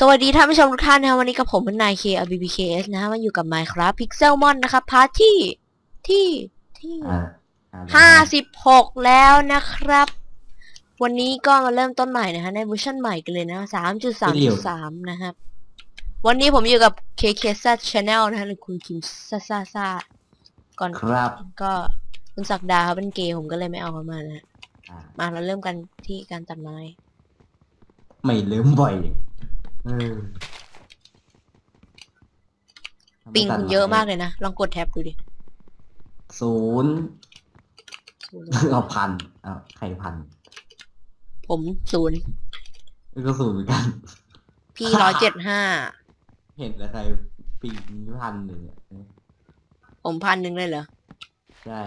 สวัสดีท่านผู้ชมทุกท่านนะครับวันนี้กับผมเป็นนายเคอ BBKS นะฮะมาอยู่กับ Minecraft Pixelmon นะครับพาร์ทที่ที่ที่อ่าอ่ห้าสิบหกแล้วนะครับ วันนี้ก็มาเริ่มต้นใหม่นะคะในเวอร์ชันใหม่กันเลยนะสามจุดสามจุดสามนะครับ วันนี้ผมอยู่กับ KKZ Channel นะฮะหรือคุณคิมซาซาซาก่อนครับ ก็คุณศักดาเขาเป็นเกย์ผมก็เลยไม่เอาเขามานะฮะอ่ามาเราเริ่มกันที่การตัดไม้ไม่ลืมบ่อยเออ ปิงคุณเยอะมากเลยนะ ลองกดแท็บดูดิศูนย์เอาพันเอาไข่พัน ผมศูนย์แล้วก็ศูนย์เหมือนกัน พี่ร้อยเจ็ดห้า เห็นแล้วใครปิงพันหนึ่งอะผมพันหนึ่งเลยเหรอ ใช่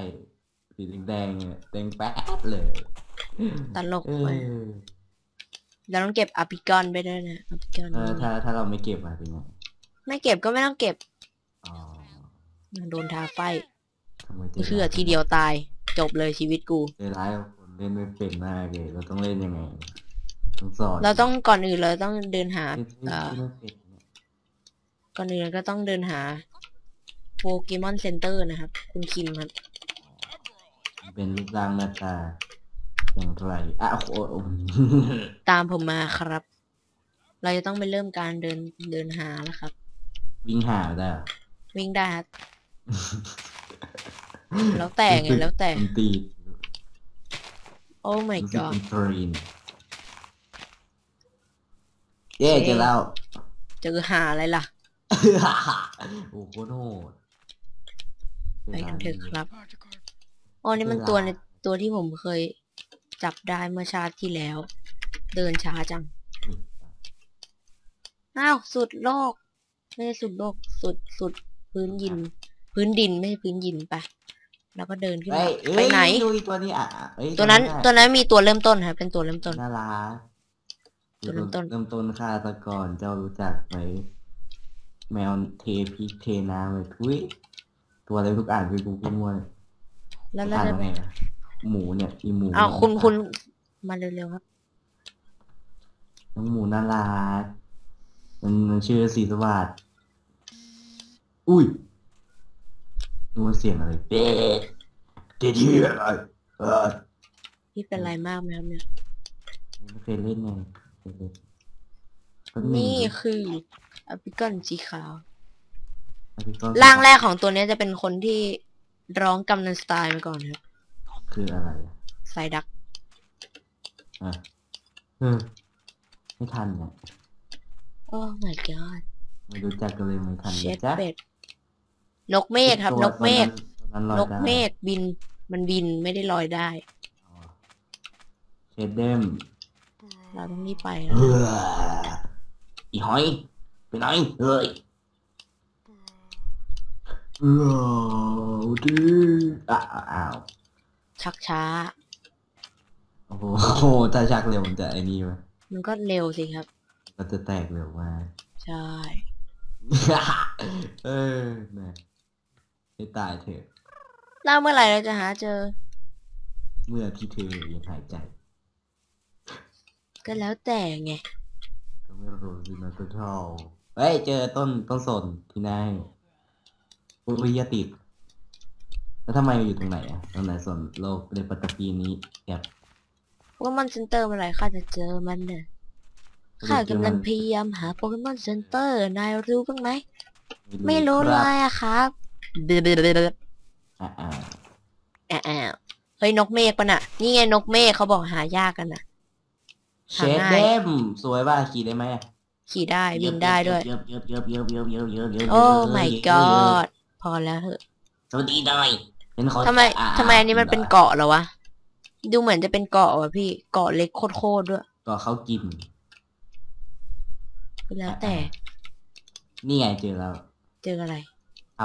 สีแดงๆเนี่ยแดงแป๊ดเลย ตลกเอไปอ เราต้องเก็บอาพิกอนไปด้วยนะอาพิกอนเออถ้าถ้าเราไม่เก็บมาเป็นไงไม่เก็บก็ไม่ต้องเก็บอ๋อโดนทาไฟทำไมไม่เชื่อทีเดียวตายจบเลยชีวิตกูใจร้ายกับคนเล่นไม่เป็นมากเลยเราต้องเล่นยังไงต้องสอนเราต้องก่อนอื่นเราต้องเดินหาเล่นเล่นเอ่อไม่เป็นเนี่ยก่อนอื่นเราก็ต้องเดินหาโปเกมอนเซ็นเตอร์นะครับ คุณคิมครับ เป็นรูปร่างหน้าตา อย่างไรอะโอ้โหโอ้โหตามผมมาครับ เราจะต้องไปเริ่มการเดินเดินหาแล้วครับ วิ่งหาได้เหรอวิ่งได้ครับแล้วแต่ไงแล้วแต่มันตีโอ้ my รู้สึก god เป็นทรีนเย้โอเคเจอแล้ว เจอหาอะไรล่ะ โอ้โหโคตรโหดไปกันเถอะครับอ๋อนี่มันตัวในตัวที่ผมเคย จับได้เมื่อชาติที่แล้ว เดินช้าจัง อ้าว สุดโลก ไม่ใช่สุดโลก สุดสุดพื้นยิน พื้นดินไม่ใช่พื้นยินไป แล้วก็เดินขึ้นเอ้มายเอ้ยไปไหน ดูอีกตัวนี้อะเอ้ยตัวนั้นจำไม่ได้ตัวนั้นมีตัวเริ่มต้นครับเป็นตัวเริ่มต้นน่ารักตัวเริ่มต้น เริ่มต้นค่าตะกอนเจ้ารู้จักไหมแมวเทพีเทน้ำเลยทุยตัวอะไรทุกอ่านคือกูพูดมั่วเลยแล้วแล้ว อ่านแล้วว่าไงนะหมูเนี่ยอีหมูอ้าวคุณคุณมาเร็วๆครับน้องหมูน่ารักมันมันชื่อสีสวัสดอุ้ยดูว่าเสียงอะไรเด็ดเด็ดที่อะไรเออพี่เป็นไรมากไหมครับเนี่ยไม่เคยเล่นไงเคยเล่นแป๊บหงนี่คืออพิกอนสีขาวอันนี้ก็ร่างแรกของตัวเนี้ยจะเป็นคนที่ร้องกำนันสไตล์มาก่อนครับ คืออะไรอะไซดักอะเออไม่ทันเนี่ยโอ้ my god ไม่รู้จักกันเลยไม่ทันเชนะดจ๊ะเป็ดนกเมฆครับ นกเมฆตัวนั้นลอยนกได้เมฆบิน มันบินไม่ได้ลอยได้อ๋อเชดเดมเราต้องรีบไปเอแล้วออีหอยไปไหนเฮ้ยเออดื้ออะอ้าว ชักช้า โอ้โหถ้าชักเร็วมันจะไอ้นี่ไหมมันก็เร็วสิครับก็จะแตกเร็วมากใช่ เออแม่ให้ตายเถอะแล้วเมื่อไหร่เราจะหาเจอ เมื่อที่เธอยังหายใจ ก็แล้วแต่ไง ก็ไม่รู้สินะตัวเท่าเฮ้ยเจอต้นต้นสนที่ไหนอุ้ยอยาติด แล้วทำไมอยู่ตรงไหนอะตรงไหนส่วนโลกในปฐพีนี้แกบโปเกมอนเซ็นเตอร์มันอะไรข้าจะเจอมันเนี่ยข้ากำลังพยายามหาโปเกมอนเซ็นเตอร์นายรู้บ้างไหม ไม่รู้เลยอะครับเดือดเดืเฮ้ยนกเมฆปะน่ะ นี่ไงนกเมฆเขาบอกหายากกันน่ะเชดเดมสวยป่ะขี่ได้ไหมขี่ได้บินได้ด้วยเยอะเยอะเยอะเยอะเยอะเยอะเยอะโอ้ my god พอแล้วเหอะสวัสดีหน่อย เห็นเขาทำไมอ่าทำไมอันนี้มันเป็นเกาะเหรอวะ ดูเหมือนจะเป็นเกาะว่ะพี่ เกาะเล็กโคตรๆด้วยก็เขากินก็แล้วแต่ นี่ไงเจอแล้วเจออะไรท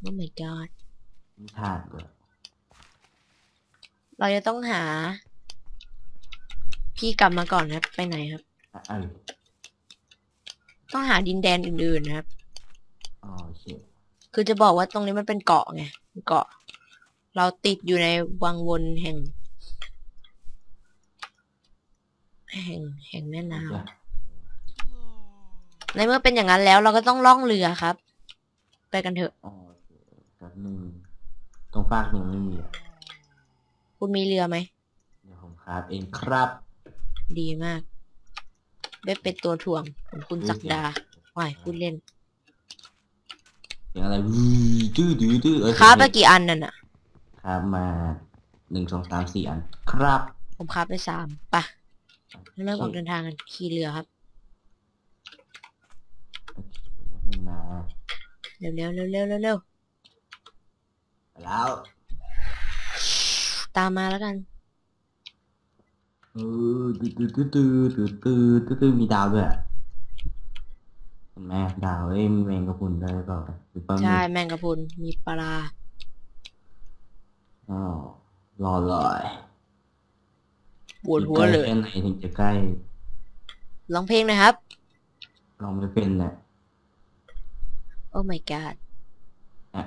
โอ้ my god ำนิทานด้วยเราจะต้องหา พี่กลับมาก่อนครับ ไปไหนครับ อะเอ้ยต้องหาดินแดนอื่นๆนะครับ อ๋อโอเค คือจะบอกว่าตรงนี้มันเป็นเกาะไงเกาะ เราติดอยู่ในวังวนแห่ง แห่งแห่งแม่น้เดี๋ยวในเมื่อเป็นอย่างนั้นแล้วเราก็ต้องล่องเรือครับ ไปกันเถอะอ๋อโอเคกับหนึ่งตรงภาคหนึ่งไม่มีอะคุณมีเรือไหมเดี๋ยวผมครับเองครับ ดีมากได้เป็นตัวถ่วงของคุณศักดาว่ายพูดเล่นเอะไรวื้อดื้อดื้อเออครับไปกี่อันนั่นน่ะ ครับมาหนึ่งสองสามสี่อัน ครับ ผมครับไปสามไปเริ่มออกเดินทางกันขี่เรือครับเร็วเร็วเร็วเร็วเร็วเร็วแล้ว ตามมาแล้วกันเออตื่นตื่นตื่นตื่นตื่นมีดาวด้วย อะเห็นไหมดาวเอ้ยมีแมงกะพรุนได้หรือเปล่าหรือเปล่าใช่แมงกะพรุนมีปลาอ๋อรอเลยปวดหัวเลยแค่ไหนถึงจะใกล้ร้องเพลงหนะครับลองไม่เป็นเนี่ยโอ้ my god อะ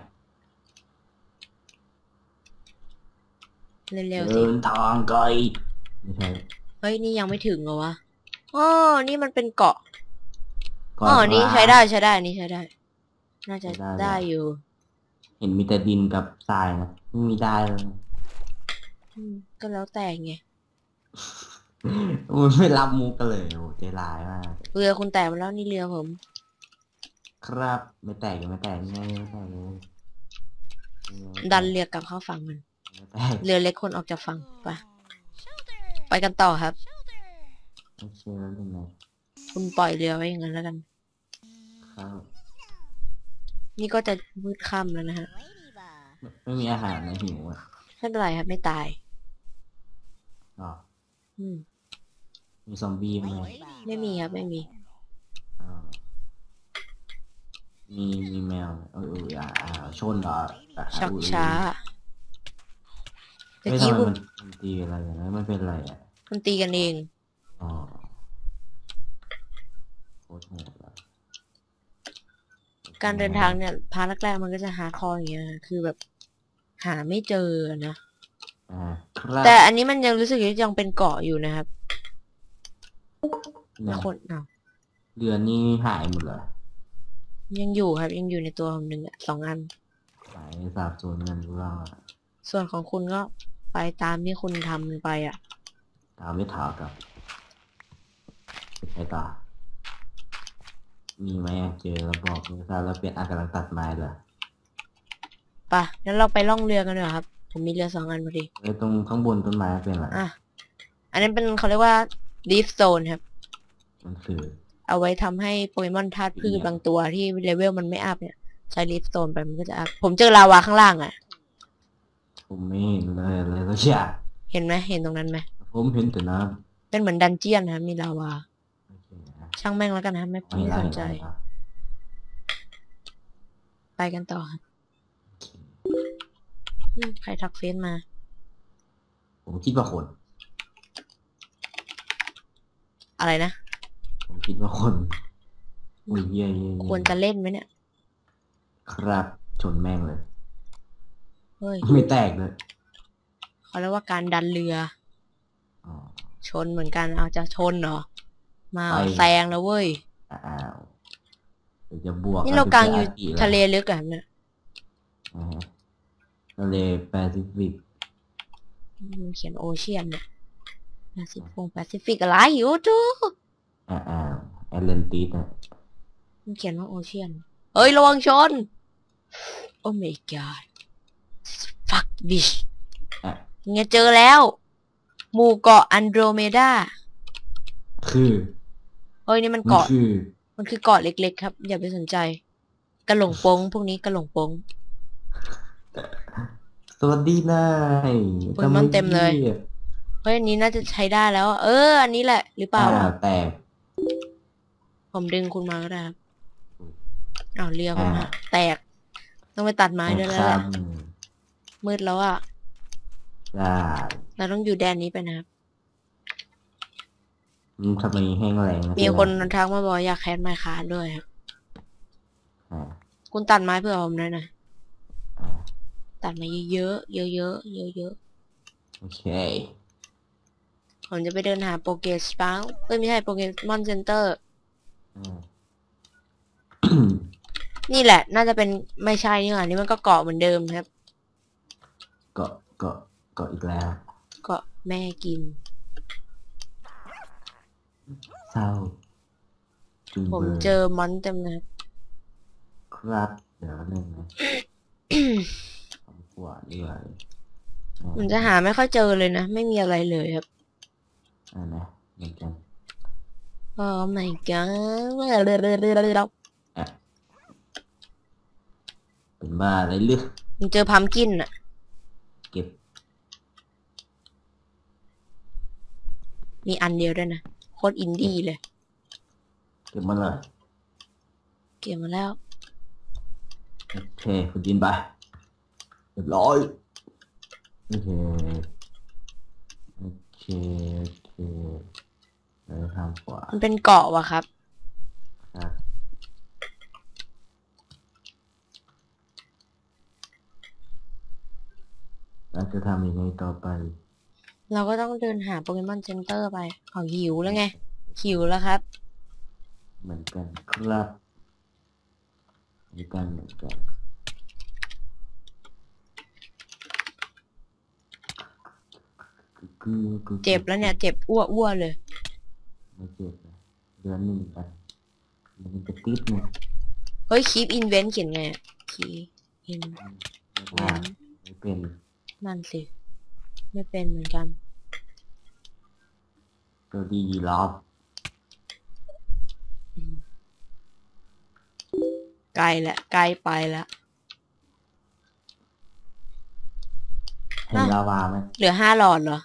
เร็วๆสิเดินทางไกลไม่ใช่เฮ้ย นี่ยังไม่ถึงเหรอวะอ๋อนี่มันเป็นเกาะก่ อ๋อนี่ว่าใช้ได้ใช้ได้นี่ใช้ได้ น่าจะใช้ได้ได้อยู่ เห็นมีแต่ดินกับทรายนะไม่มีได้เลยอืมก็แล้วแต่ไงมันไม่รับมุกกันเลยโอ้ใจร้ายมากเรือคุณแตกไปแล้วนี่เรือผม ครับไม่แตกยังไม่แตกยังไงไม่แตกเลยดันเรือกลับเข้าฝั่งมันไม่แตกเรือเล็กคนออกจากฝั่งไปไปกันต่อครับไม่เชื่อแล้วเป็นไงคุณปล่อยเรือไว้อย่างนั้นแล้วกันครับ นี่ก็จะมืดค่ำแล้วนะฮะไม่ไม่มีอาหารนะหิวอะไม่เป็นไรครับไม่ตายอ๋ออืมมีซอมบี้ไหมไม่มีครับไม่มีอ๋อมีมีแมวไหมเออเอออ่าอ่าชนเหรออ่าชักอุ้ยช้าตะไม่กี้ทำไมคุณมันมันตีอะไรอย่างนั้นมันเป็นอะไรอะคุณตีกันเอง อ๋อโคตรโหดอะ การเดินทางเนี่ยพาร์ทแรกๆมันก็จะหาคอร์อย่างเงี้ยนะคือแบบหาไม่เจอนะอ่าครับแต่อันนี้มันยังรู้สึกว่ายังเป็นเกาะอยู่นะครับเนี่แล้ยวคนอ้าวเดือนนี้หายหมดเลยยังอยู่ครับ ยังอยู่ในตัวผมหนึ่งอะสองอันหายสาบสูญเงินรู้เราอะส่วนของคุณก็ไปตามที่คุณทำมันไปอะตามไม่ถามกับไปใช้ต่อ มีไหมอะเจอแล้วบอกไม่ทราบแล้วเปลี่ยนอากำลังตัดไม้เหรอไปะงั้นเราไปล่องเรือกันดีกว่าครับ ผมมีเรือสองอันพอดี ไอ้ตรงข้างบนต้นไม้เป็นอะไรอะ อันนั้นเป็นเขาเรียกว่า leaf zone ครับ มันคือ เอาไว้ทำให้โปเกมอนธาตุพืชบางตัวที่เลเวลมันไม่อัพเนี่ย ใช้ leaf zone ไปมันก็จะอัพ ผมเจอลาวาข้างล่างอะ ผมไม่เห็นเลยอะไรสักอย่างเห็นไหมเห็นตรงนั้นไหมผมเห็นแต่น้เป็นเหมือนดันเจียนนะครับมีลาวาำโอเคนะ ช่างแม่งแล้วกันนะครับไม่ไม่ไม่ไล่สนใจไม่ไล่ไปกันต่อครับอืมใครทักเฟซมา ผมคิดว่าคน อะไรนะ ผมคิดว่าคนอุ้ยเย่เย่เย่ควรจะเล่นไหมเนี่ย ครับชนแม่งเลย เฮ้ย ไม่แตกเลยเขาเรียกว่าการดันเรืออ๋อชนเหมือนกัน เอาจะชนเหรอ มาเหรอไป แซงแล้วเว้ย อ้าวเดี๋ยวจะบวกนี่เรากลางอยู่กับทะเลลึกอะครับเนี่ยอ่าฮะทะเลแปซิฟิกมันเขียนโอเชียนเนี่ยแปซิฟิกแปซิฟิกอะไรอยู่จูอ่าอ่าแอตแลนติสอะมันเขียนว่าโอเชียน เฮ้ย ระวังชน โอ้ my god fuck bitch อะเงี้ยเจอแล้ว หมู่เกาะอันโดรเมดา คือเฮ้ยนี่มันมันเกาะ คือมันคือเกาะเล็ก ๆ ครับ อย่าไปสนใจ กระหลงโปงพวกนี้กระหลงโปงสวัสดีนายโปเกมอนเต็มเลยทำไหี้เฮ้ยอันนี้น่าจะใช้ได้แล้วอะเออ อันนี้แหละ หรือเปล่า อ่าแตกผมดึงคุณมาก็ได้ครับอ้าวเรือผมฮะแตก ต้องไปตัดไม้ด้วยแล้วคแหรัละบมืดแล้วอะ ได้ เราต้องอยู่แดนนี้ไปนะครับอืม ทำไมแห้งแรงะมีคนทักมาบอกอยากแคสไมค์คาร์ดด้วยครับอ่าคุณตัดไม้เพื่อผมหน่อยนะอ่าตัดมาเยอะๆเยอะๆเยอะโอเค ๆผมจะไปเดินหาโปเกสปาเอ้ยไม่ใช่โปเกมอนเซ็นเตอร์อ่านี่แหละ น่าจะเป็นไม่ใช่นี่หว่านี่มันก็เกาะเหมือนเดิมครับ เกาะเกาะเกาะอีกแล้ว เกาะแม่กิน เศร้าจุงผมเบยเจอมอนเต็มเลยครับครับเดี๋ยวนึงนะทำขวาดีกว่าผมจะหาไม่ค่อยเจอเลยนะ ไม่มีอะไรเลยครับอ่านะเหมือนกันโอ้ my god อะเป็นบ้าอะไรลึกผมเจอพัมกินอะเก็บ มีอันเดียวด้วยนะโคตรอินดี้เลย เก็บมาเลย เก็บมาแล้ว โอเคคุณดินไปเรียบร้อย โอเค โอเค โอเคแล้วทางขวามันเป็นเกาะว่ะครับครับเราจะทำยังไงต่อไป เราก็ต้องเดินหาโปเกมอนเซ็นเตอร์ไปเอาหิวแล้วไง หิวแล้วครับ เหมือนกันครับเหมือนกันเหมือนกันคือคือเจ็บแล้วเนี่ย เจ็บอ้วอ้วเลยไม่เจ็บนะเดือนหนึ่งไปมันจะติดเนี่ยเฮ้ยคีปอินเวนเขียนไงคีอินไม่ว่าไม่เป็นนั่นสิ ไม่เป็นเหมือนกันก็ดีรอบไกลละไกลไปละเห็นลาวาไหมเหลือห้าหลอดเหรอ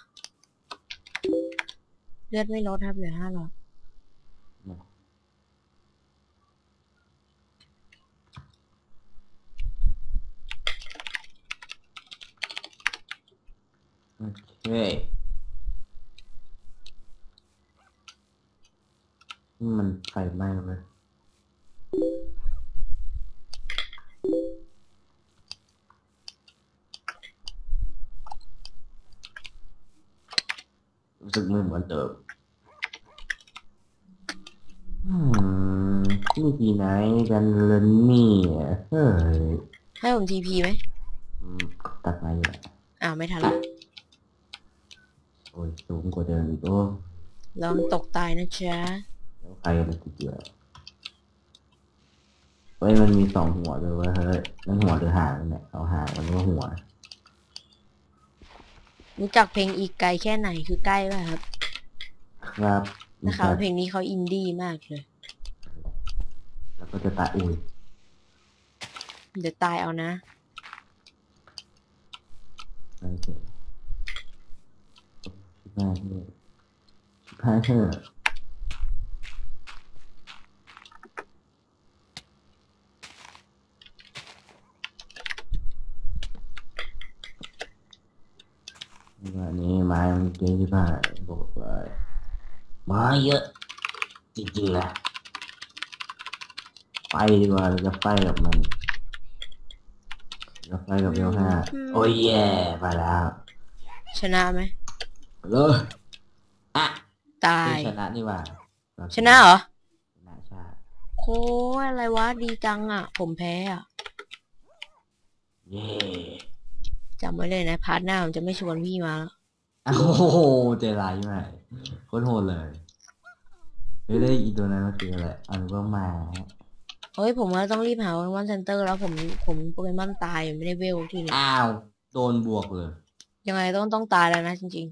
เลือดไม่ลดครับเหลือห้าหลอด เนี่ยโอเค นี่มันไฟไหม้เลยรู้สึกไม่เหมือนเดิมอืมนี่ที่ไหนกันเลยเนี่ยเฮ้ยให้ผมทีพีไหมอืมตัดมาอยู่แหละอ้าวไม่ทันละโอ้ยสูงกว่าเดิมอีกโอ้ลองตกตายนะจ๊ะแล้วใครมันติดเยอะเฮ้ยมันมีสองหัวด้วยเวยเฮ้ยนั่นหัวหรือหางเนี่ยเอาหางมันก็หัว รู้จักเพลงอีกไกลแค่ไหนคือใกล้ป่ะครับ ครับนะคะเพลงนี้เขาอินดี้มากเลย แล้วก็จะตายอุ้ยเดี๋ยวตายเอานะโอเค ชิบหายเถอะชิบหายเถอะวันนี้ไม้มันเยอะที่บ้านบอก เลยไม้เยอะจริงๆนะไปดีกว่าเราจะไปกับมันเราไปกับเบลห้าโอ้ยแย่ไปแล้วชนะไหมไปเลยอะตาย ชนะนี่หว่าเราชนะเหรอชนะชาติโอ้ยอะไรวะดีจังอะ ผมแพ้อะเย่จำไว้เลยนะ พาร์ทหน้าผมจะไม่ชวนพี่มาแล้วโอ้โหใจร้ายไหมโคตรโหดเลยไม่ได้อีตัวนั้นมันคืออะไรอันก็มาเฮ้ยผมว่าต้องรีบหาโปเกมอนเซ็นเตอร์แล้วผมผมโปเกมอนตายอยู่ไม่ได้เวลทีเลยอ้าว โดนบวกเลย ยังไงต้องต้องตายแล้วนะจริง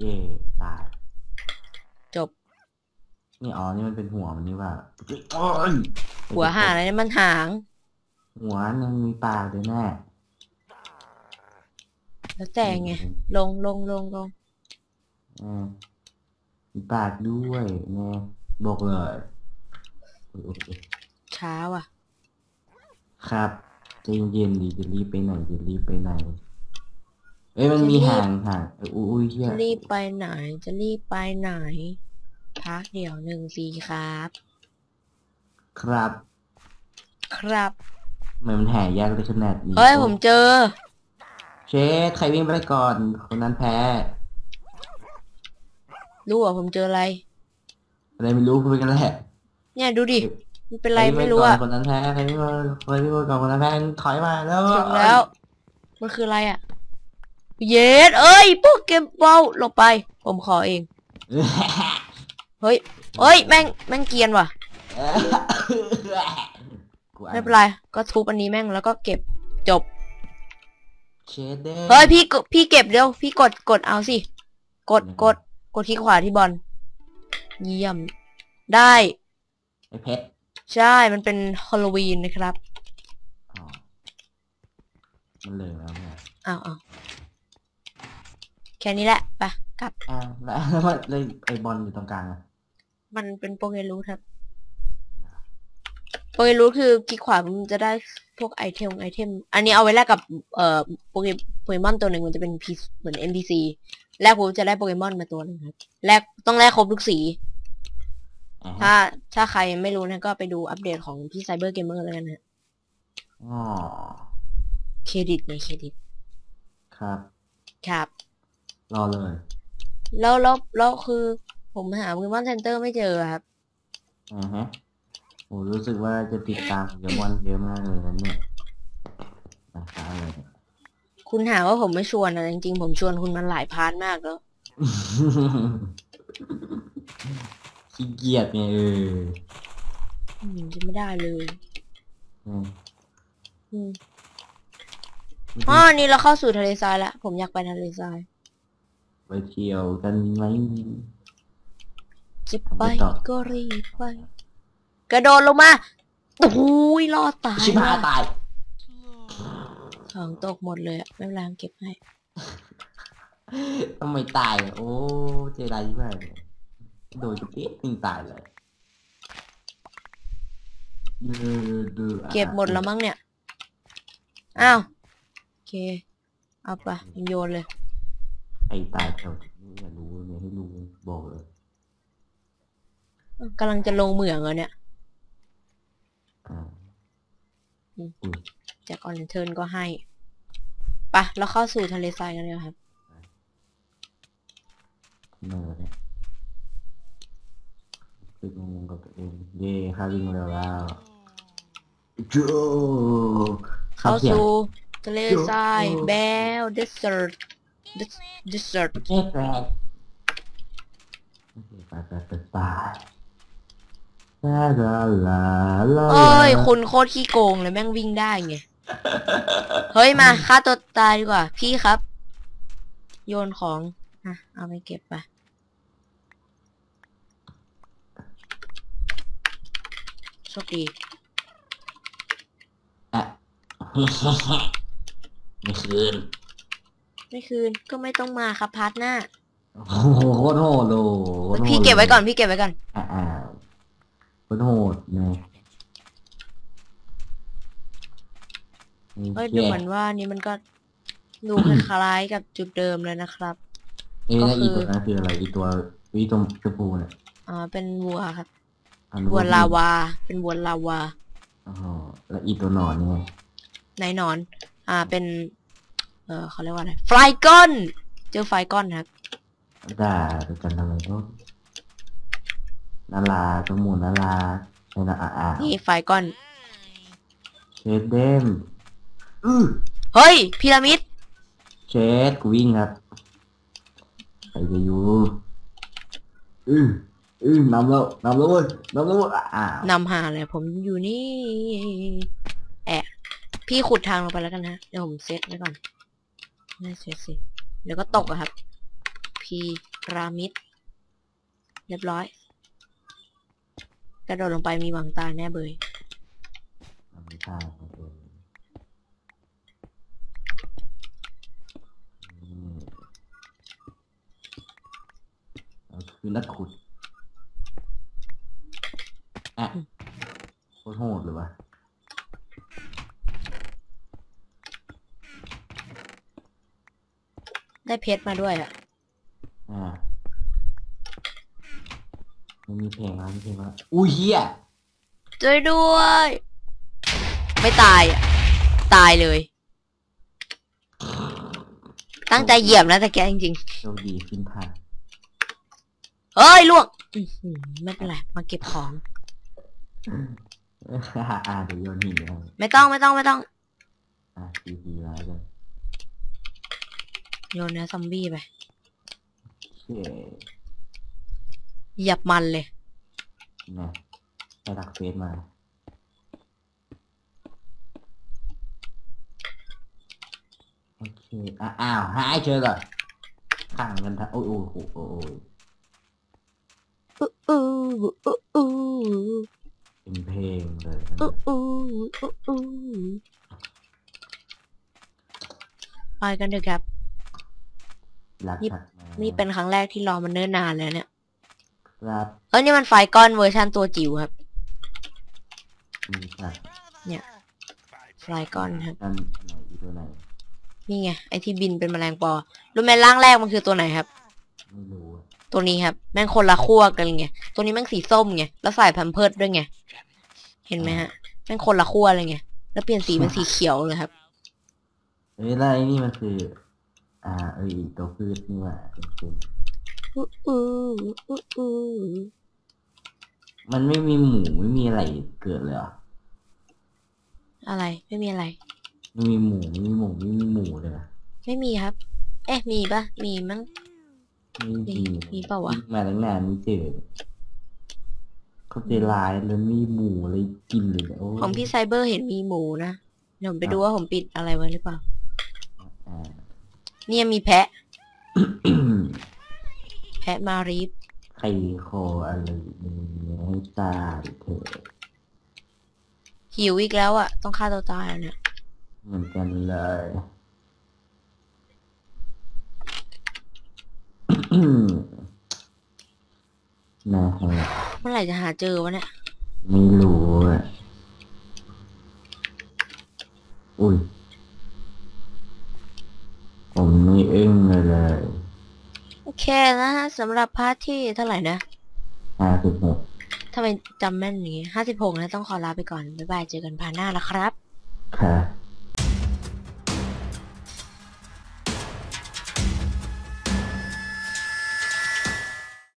เย่ตายๆจบ นี่อ๋อ นี่มันเป็นหัวมันนี่ว่าโอ้ยหัวหาอะไรเนี่ยมันหาง หัวมันมีปากเลยแน่แล้วแต่ไง ลงลงลงลงอ่ามีปากด้วยไงบอกเลยโอ้ยโอเคช้าว่ะ ครับใจเย็นๆดีจะรีบไปไหนจะรีบไปไหนเอ้ยมันมีจะรีบห่างห่างเอออุ้ยเฮียจะรีบไปไหน จะรีบไปไหน พักเดี๋ยวหนึ่งสีครับ ครับครับทำไมมันแห่ยากได้ขนาดนี้เฮ้ยผมเจอ เชคใครวิ่งไปก่อนคนนั้นแพ้รู้เหรอะผมเจออะไร อะไรไม่รู้คุยกันแหละเนี่ยดูดิมันเป็นไรไม่รู้อะใคก่นคนนั้นแพ้ใครที่ว่าใครที่ว่าก่อนคนนั้นแพ้ถอยมาแล้วถึงแล้ว มันคืออะไรอะ เยสเอ้ยโปเกมบอลลงไป ผมขอเอง เฮ้ยเฮ้ยแม่งแม่งเกรียนว่ะกูอ่านไม่เป็นไรก็ทุบอันนี้แม่งแล้วก็เก็บจบเชดเด้เฮ้ยพี่กดพี่เก็บเร็วพี่กดกดเอาสิ กดกดกดที่ขวาที่บอลเยี่ยม ได้ไอเพชรใช่มันเป็นฮอลโลวีนนะครับอ๋อมันเหลืองแล้วเนี่ยอ้าวอ้าว แค่นี้แหละไปกลับ อ่าแล้วแล้วมันเลยไอบอลอยู่ตรงกลางอะมันเป็นโปเกรูทครับโปเกรูทคือคลิกขวามันจะได้พวกไอเทมไอเทม อันนี้เอาไว้แลกกับเอ่อโปเกโปเกมอนตัวหนึ่งมันจะเป็นพีเหมือน NPC แลกผมจะได้โปเกมอนมาตัวหนึงครับแลกต้องแลกครบทุกสี อ่าฮะถ้าถ้าใครไม่รู้นะก็ไปดูอัปเดตของพี่ไซเบอร์เกมเมอร์แล้วกันนะอ๋อเครดิตไงเครดิตครับ ครับ รอเลย แล้วแล้วแล้วคือ ผมหาโปเกมอนเซ็นเตอร์ไม่เจอครับ อ่าฮะโอ้รู้สึกว่าจะติดตามเยอะบอลเยอะมากเลยนะเนี่ยนะครับเลย คุณหาว่าผมไม่ชวนนะจริงๆ ผมชวนคุณมันหลายพาร์ทมากแล้ว ขี้เกียจไงเอออืมจะไม่ได้เลยอืมอืมอ๋อนี่เราเข้าสู่ทะเลทรายแล้วผมอยากไปทะเลทราย ไปเที่ยวกันไหมจะไปไปต่อก็รีบไป กระโดดลงมาโอ้ยรอดตายชิบหายว่ะตายของตกหมดเลยอะไม่เป็นไรเก็บให้ทำไมตายอะโอ้เจไดมากเลยโดนจะเป๊ะตึงตายเลยดื้อดื้อเก็บหมดแล้วมั้งเนี่ย อ้าว โอเค เอาไปโยนเลย ไอ้ตายแถวนี้อย่ารู้เลยให้รู้บอกเลยกำลังจะลงเหมืองแล้วเนี่ยอ่าอืมอุ้ยจากออนเทิร์นก็ให้ไปะเราเข้าสู่ทะเลทรายกันเลยครับเหนื่อยเนี่ยคิดงงกับตัวเองเย่ข้าวิ่งเร็วแล้วโจ้ครัเข้าบเสียงสู่ทะเลทรายโอ้แบลเดสเซอร์ ดเดสเซอร์เจ๊แปลกโอเคไปไปไปไปลาลาลาลาเอ้ยคุณโคตรขี้โกงเลยแม่งวิ่งได้ไง เฮ้ยมาฆ่าตัวตายดีกว่า พี่ครับ โยนของอะเอาไปเก็บไปโชคดีอะไม่คืน ไม่คืนก็ไม่ต้องมาครับพาร์ทหน้าโอ้โหโคตรโหดโลโคตรโหดพี่เก็บไว้ก่อนพี่เก็บไว้ก่อนอ่าอ่าโคตรโหดเนี่ยเอ้ยดูเหมือนว่านี่มันก็ดูคล้ายๆกับจุดเดิมเลยนะครับ เอ้ยก็แล้วคือีอตัวนั้นคืออะไรอีตัวอีตัวชมพูเนี่ยอ่าเป็นวัวครับอันนู้นวัวลาวา เป็นวัวลาวาอ๋อแล้วอีตัวหนอนเนี่ยไหนหนอน อ่าเป็น เออเขาเรียกว่าอะไรไฟก้อน เจอไฟก้อนครับด่าตัวกันทำไมก็นาราตัวหมูนาราไอ้นาอ่าอ่านี่ไฟก้อนเชดเดมอือเฮ้ยพีระมิดเชดกูวิ่งครับใครจะอยู่อืออือนำแล้วนำแล้วเว้ยนำแล้วเว้ยอ้าวนำหาเลยผมอยู่นี่แอะพี่ขุดทางลงไปแล้วกันนะเดี๋ยวผมเซตไว้ก่อน น่าเซตสิเดี๋ยวก็ตกอะครับ พีรามิด เรียบร้อย กระโดดลงไปมีหวังตายแน่เบยทำไม่ได้ครับเอออืมเราคือนักขุด อะโคตรโหดเลยวะ ได้เพชรมาด้วยอะอ่าไม่มีเพลงแล้วไม่มีเพลงแล้วอุ้ยเฮียช่วยด้วย ไม่ตายอะตายเลย ตั้งใจเหยียบนะแต่แกจริงโชคดีขึ้นผ่านๆเฮ้ยล่วงอื้อหือไม่เป็นไร มาเก็บของ อ่าเดี๋ยวโยนหินให้ไม่ต้องไม่ต้องไม่ต้อง อะทีทีมาแล้วกัน โยนเนื้อซอมบี้ไปโอเคเหยับมันเลยนะให้รักเฟซมา โอเคอะอ้าว หายเจอก่อนขังกันทั้งโอ้ยโอ้ยโอ้ยโอ้ยอู้อู้อู้อู้เป็นเพลงเลยอู้อู้อู้อู้ไปกันเถอะครับ รักนี่ชัดมานี่เป็นครั้งแรกที่รอมันเนิ่นนานแล้วเนี่ย ครับเอ้ยนี่มันไฟก้อนเวอร์ชันตัวจิ๋วครับ มีชัดเนี่ย ไฟก้อนครับนั่นไหนอีกตัวไหนนี่ไงไอที่บินเป็นแมลงปอ รู้ไหมร่างแรกมันคือตัวไหนครับ ไม่รู้อะตัวนี้ครับ แม่งคนละขั้วกันไง ตัวนี้แม่งสีส้มไง แล้วใส่แพมเพิร์ดด้วยไง เห็นไหมฮะ แม่งคนละขั้วเลยไง แล้วเปลี่ยนสีเป็นสีเขียวเลยครับ เอ้ยแล้วไอ้นี่มันคือ อ่า เอ้ยอีกตัวพืชนี่หว่าเป็นเป็นอู้อู้อู้อู้มันไม่มีหมูไม่มีอะไรเกิดเลยเหรออะไรไม่มีอะไร ไม่มีหมูไม่มีหมูไม่มีหมูเลยเหรอไม่มีครับ เอ๊ะมีปะมีมั้ง ไม่มีมีมีเปล่าวะ มาตั้งนานไม่เจอเขาใจร้ายแล้วมีหมูเลยกินเลยเนี่ยโอ้ยของพี่ไซเบอร์เห็นมีหมูนะเดี๋ยวผมไปดูว่าผมปิดอะไรไว้หรือเปล่า อ่า เนี่ยมีแพะ แพะมารีฟใครคออะไรเนี่ยให้ตายเถอะหิวอีกแล้วอะต้องฆ่าตัวตายแล้วเนี่ยเหมือนกันเลย นะฮะเมื่อไหร่จะหาเจอวะเนี่ย ไม่รู้อะอุ้ย ผมนี่อึ้งเลยเลย โอเคนะฮะสำหรับพาร์ทที่เท่าไหร่นะห้าสิบหกทำไมจำแม่นอย่างงี้ห้าสิบหกนะต้องขอลาไปก่อน บ๊ายบาย เจอกันพาร์ทหน้าแล้วครับครับ